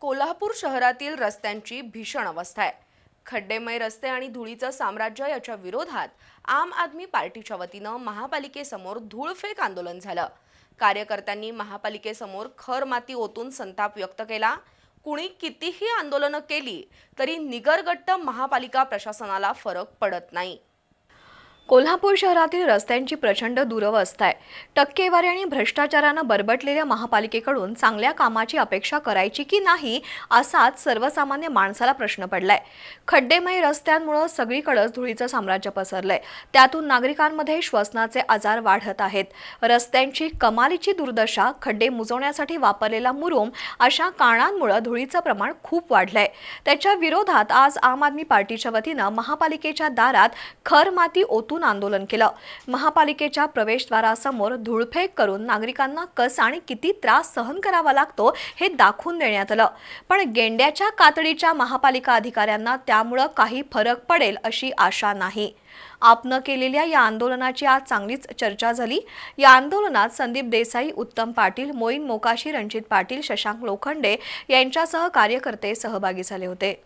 कोल्हापूर शहरातील रस्त्यांची भीषण अवस्था आहे. खड्डेमय रस्ते आणि धुळीचं साम्राज्य याच्या विरोधात आम आदमी पार्टीच्या वतीनं महापालिकेसमोर धूळफेक आंदोलन झालं. कार्यकर्त्यांनी महापालिकेसमोर खर माती ओतून संताप व्यक्त केला. कुणी कितीही आंदोलनं केली तरी निगरगट्ट महापालिका प्रशासनाला फरक पडत नाही. कोल्हापूर शहरातील रस्त्यांची प्रचंड दुरवस्था आहे. टक्केवारी आणि भ्रष्टाचारानं बरबटलेल्या महापालिकेकडून चांगल्या कामाची अपेक्षा करायची की नाही असाच सर्वसामान्य माणसाला प्रश्न पडलाय. खड्डेमय रस्त्यांमुळं सगळीकडंच धुळीचं साम्राज्य पसरलंय. त्यातून नागरिकांमध्ये श्वसनाचे आजार वाढत आहेत. रस्त्यांची कमालीची दुर्दशा खड्डे मुजवण्यासाठी वापरलेला मुरुम अशा कारणांमुळं धुळीचं प्रमाण खूप वाढलंय. त्याच्या विरोधात आज आम आदमी पार्टीच्या वतीनं महापालिकेच्या दारात खर माती ओतून आंदोलन केलं. महापालिकेच्या प्रवेशद्वारासमोर धुळफेक करून नागरिकांना कस आणि किती त्रास सहन करावा लागतो हे दाखवून देण्यात आलं. पण गेंड्याच्या कातडीच्या महापालिका अधिकाऱ्यांना त्यामुळं काही फरक पडेल अशी आशा नाही. आपनं केलेल्या या आंदोलनाची आज चांगलीच चर्चा झाली. या आंदोलनात संदीप देसाई उत्तम पाटील मोईन मोकाशी रणजित पाटील शशांक लोखंडे यांच्यासह कार्यकर्ते सहभागी झाले होते.